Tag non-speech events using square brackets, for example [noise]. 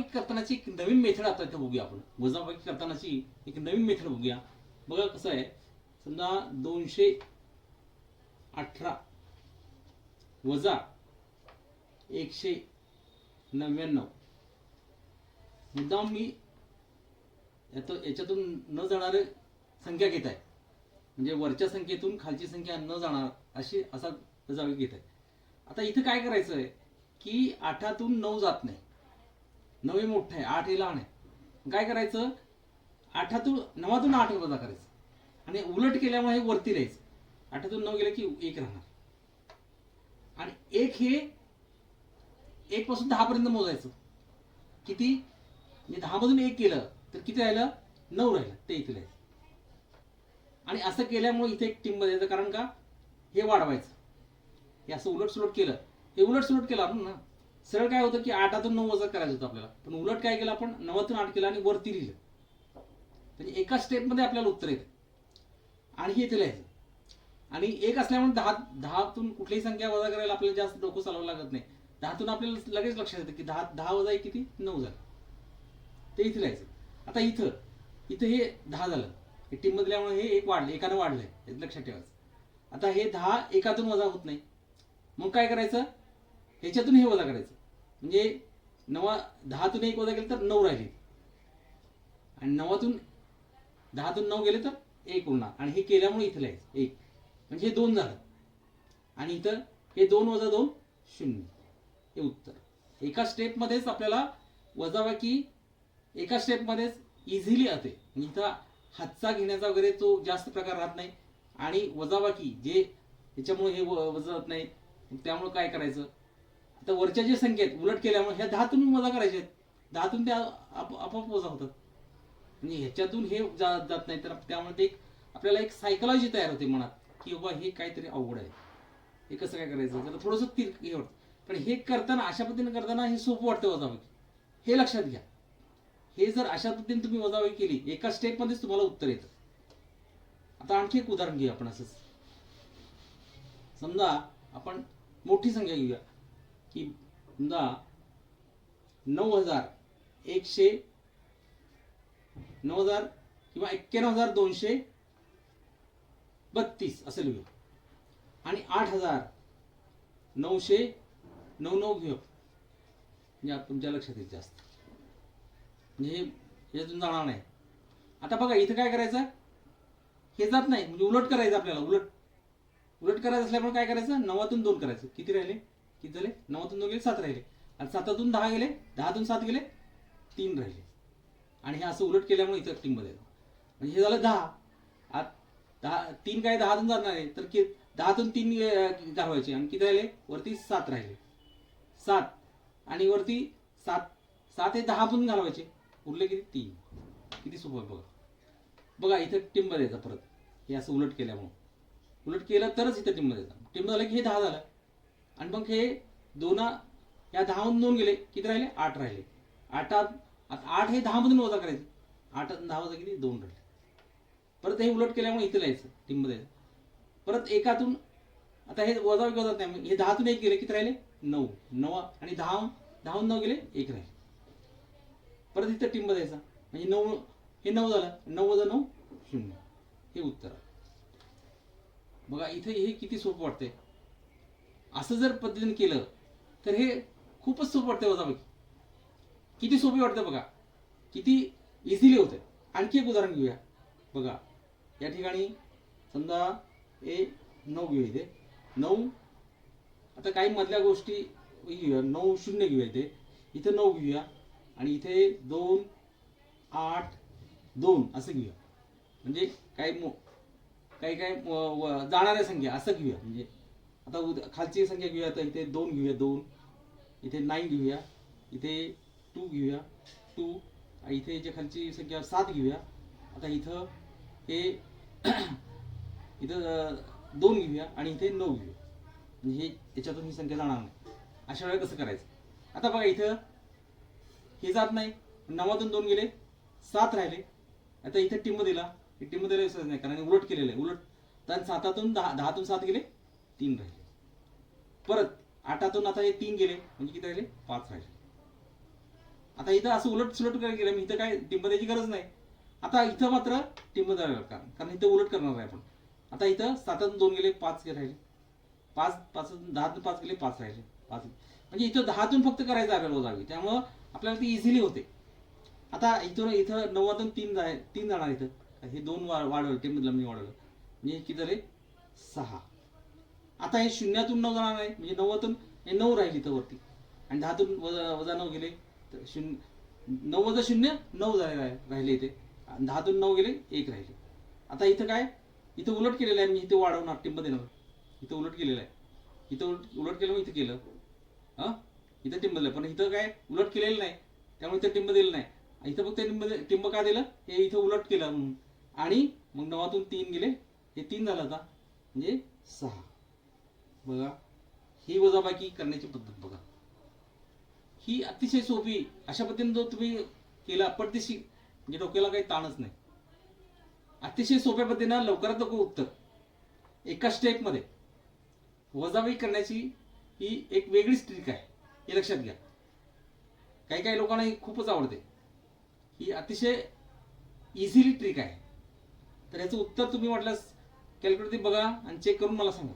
वजाबाकी करतानाची एक नवीन मेथड आता इथं बघूया आपण. वजाबाकी करतानाची एक नवीन मेथड बघूया. बघा कसं आहे. समजा दोनशे अठरा वजा एकशे नव्याण्णव. मुद्दाम मी यात याच्यातून न जाणारे संख्या घेत आहे. म्हणजे वरच्या संख्येतून खालची संख्या न जाणार अशी असा वजाबाकी घेत आहे. आता इथं काय करायचं आहे की आठातून नऊ जात नाही. नवे मोठं आहे आठ हे लहान आहे. काय करायचं? आठातून नवातून आठ वजा करायचं. आणि उलट केल्यामुळे हे वरती राहायचं. आठातून नऊ गेलं की एक राहणार. आणि एक हे एक पासून दहा पर्यंत मोजायचं. किती? म्हणजे दहा मधून एक केलं तर किती राहिलं? नऊ राहिलं ते इथे राहिलं. आणि असं केल्यामुळे इथे एक टिंब द्यायचं. कारण का? हे वाढवायचं. हे असं उलट सुलट केलं. हे उलट सुलट केलं आपण ना? सरळ काय होतं की आठातून नऊ वजा करायचं होतं आपल्याला. पण उलट काय केलं आपण? नवातून आठ केलं आणि वरती लिहिलं. म्हणजे एका स्टेपमध्ये आपल्याला उत्तर येतं. आणि हे लिहायचं. आणि एक असल्यामुळे दहा दहातून कुठलीही संख्या वजा करायला आपल्याला जास्त डोकं चालवं लागत नाही. दहातून आपल्याला लगेच लक्षात येतं की दहा दहा वजा एक किती? नऊ झालं. ते इथे लिहायचं. आता इथं इथं हे दहा झालं. हे टीम मधल्यामुळे हे एक वाढलं एकानं वाढलंय. आहे लक्षात ठेवायचं. आता हे दहा एकातून वजा होत नाही. मग काय करायचं? ह्याच्यातून हे वजा करायचं. म्हणजे नवा दहातून एक वजा केलं तर नऊ राहिले. आणि नवातून दहातून नऊ गेले तर एक उरणार आणि हे केल्यामुळे इथं लिहायचं एक. म्हणजे हे दोन झालं. आणि इथं हे दोन वजा दोन शून्य. हे उत्तर. एका स्टेपमध्येच आपल्याला वजाबाकी एका स्टेपमध्येच इझिली येते म्हणजे इथं हातचा घेण्याचा वगैरे तो जास्त प्रकार राहत नाही. आणि वजाबाकी जे याच्यामुळे हे व- वजा नाही. त्यामुळे काय करायचं? आता वरच्या जे संख्या आहेत उलट केल्यामुळे ह्या दहातून वजा करायचे आहेत. दहातून त्या आपोआप वजा होतात. म्हणजे ह्याच्यातून हे जा जात नाही. तर त्यामुळे ते एक आपल्याला एक सायकोलॉजी तयार होते मनात की बाबा हे काहीतरी अवघड आहे. हे कसं काय करायचं? जरा थोडंसं ती हे होतं. पण हे करताना अशा पद्धतीने करताना हे सोपं वाटतं वजाबाकी. हे लक्षात घ्या. हे जर अशा पद्धतीने तुम्ही वजाबाकी केली एका स्टेपमध्येच तुम्हाला उत्तर येतं. आता आणखी एक उदाहरण घेऊया आपण असंच. समजा आपण मोठी संख्या घेऊया. की समजा नऊ हजार एकशे नऊ हजार किंवा एक्क्याण्णव हजार दोनशे बत्तीस असं लिहू. आणि आठ हजार नऊशे नऊ नऊ घेऊ. म्हणजे तुमच्या लक्षात येईल जास्त. म्हणजे हे यातून जाणार नाही. आता बघा इथं काय करायचं? हे जात नाही. म्हणजे उलट करायचं आपल्याला उलट. उलट करायचं असल्यामुळे काय करायचं? नवातून दोन करायचं. किती राहिले? किती झाले? नऊ दोन गेले सात राहिले. आणि सातातून दहा गेले दहातून सात गेले तीन राहिले. आणि हे असं उलट केल्यामुळे इथं टिंगमध्ये येतं. म्हणजे हे झालं दहा. आत दहा तीन काय दहातून जाणार नाही तर की दहातून तीन घालवायचे आणि किती राहिले? वरती सात राहिले. सात. आणि वरती सात. सात हे दहा घालवायचे. उरले किती? तीन. किती सोपं आहे बघा. बघा इथं टिंब द्यायचा परत. हे असं उलट केल्यामुळं. उलट केलं तरच इथं टिंब द्यायचा टिंब झालं की हे दहा झालं. आणि मग हे दोना या दहामधून दोन गेले. किती राहिले? आठ राहिले. आठात आता आठ हे दहामधून वजा करायचे. आठ दहा वजा किती? दोन राहिले. परत हे उलट केल्यामुळे इथं लिहायचं टिंब द्यायचं परत एकातून आता हे वजा वजा नाही. मग हे दहातून एक गेले. किती राहिले? नऊ. नऊ आणि दहा दहाहून नऊ गेले एक राहिले. परत इथं टिंब द्यायचा म्हणजे नऊ हे नऊ झालं. नऊ वजा नऊ शून्य. हे उत्तर. आहे. बघा इथे हे किती सोपं वाटतंय. असं जर पद्धतीने केलं तर हे खूपच सोपं वाटतं वजाबाकी किती सोपी वाटतं बघा. किती इझिली होतं आणखी एक उदाहरण घेऊया. बघा या ठिकाणी समजा हे नऊ घेऊ इथे. नऊ आता काही मधल्या गोष्टी घेऊया. नऊ शून्य घेऊया इथे. इथे नऊ घेऊया. आणि इथे दोन आठ दोन असं घेऊया. म्हणजे काही मो काही काही व- जाणाऱ्या संख्या असं घेऊया. म्हणजे आता उद्या खालची संख्या घेऊया तर इथे दोन घेऊया दोन. इथे नाईन घेऊया इथे टू घेऊया टू इथे जे खालची संख्या सात घेऊया. आता इथं हे [clears throat] इथं दोन घेऊया आणि इथे नऊ घेऊया. म्हणजे हे याच्यातून ही संख्या जाणार नाही. अशा वेळेला कसं करायचं? आता बघा इथं हे जात नाही. नवातून दोन गेले सात राहिले. आता इथे टिंब दिला. हे टिंब दिला विसरत नाही कारण उलट केलेलं आहे उलट. तर सातातून दहा दहातून सात गेले तीन राहिले. परत आठातून आता हे तीन गेले. म्हणजे किती राहिले? पाच राहिले. आता इथं असं उलट सुलट काय गेलं मी इथं काय टिंब द्यायची गरज नाही. आता इथं मात्र टिंब द्यावं लागतं कारण इथं उलट करणार आहे आपण. आता इथं सातातून दोन गेले पाच राहिले. पाच पाच दहातून पाच गेले पाच राहिले. पाच. म्हणजे इथं दहातून फक्त करायचं आपल्याला जागी त्यामुळं आपल्याला ती इझिली होते. आता इथून इथं नव्वातून तीन जाय तीन जाणार इथं. हे दोन वा वाढवलं टिंब मी वाढवलं. म्हणजे किती झाले? सहा. आता हे शून्यातून नऊ जाणार नाही म्हणजे नव्वदून हे नऊ राहील इथं वरती. आणि दहातून वजा वजा नऊ गेले तर शून्य नऊ वजा शून्य नऊ झाले राहिले इथे. आणि दहातून नऊ गेले एक राहिले. आता इथं काय? इथं उलट केलेलं आहे मी इथे वाढवणार टिंब देणार. इथं उलट केलेलं आहे. इथं उलट उलट केलं मग इथं केलं. हां? इथं टिंब दिलं. पण इथं काय? उलट केलेलं नाही. त्यामुळे इथं टिंब दिलं नाही. इथं फक्त टिंब टिंब का दिलं? हे इथं उलट केलं म्हणून. आणि मग नवातून तीन गेले. हे तीन झालं आता. म्हणजे सहा. बघा. ही वजाबाकी करण्याची पद्धत बघा. ही अतिशय सोपी अशा पद्धतीने जो तुम्ही केला पटदिशी म्हणजे डोक्याला काही ताणच नाही. अतिशय सोप्या पद्धतीनं लवकरात लवकर उत्तर. एका स्टेपमध्ये वजाबाई करण्याची ही एक वेगळीच ट्रिक आहे. हे लक्षात घ्या. काही काही लोकांना ही खूपच आवडते. ही अतिशय इझिली ट्रिक आहे. तर याचं उत्तर तुम्ही म्हटल्यास कॅल्क्युलेटर बघा आणि चेक करून मला सांगा.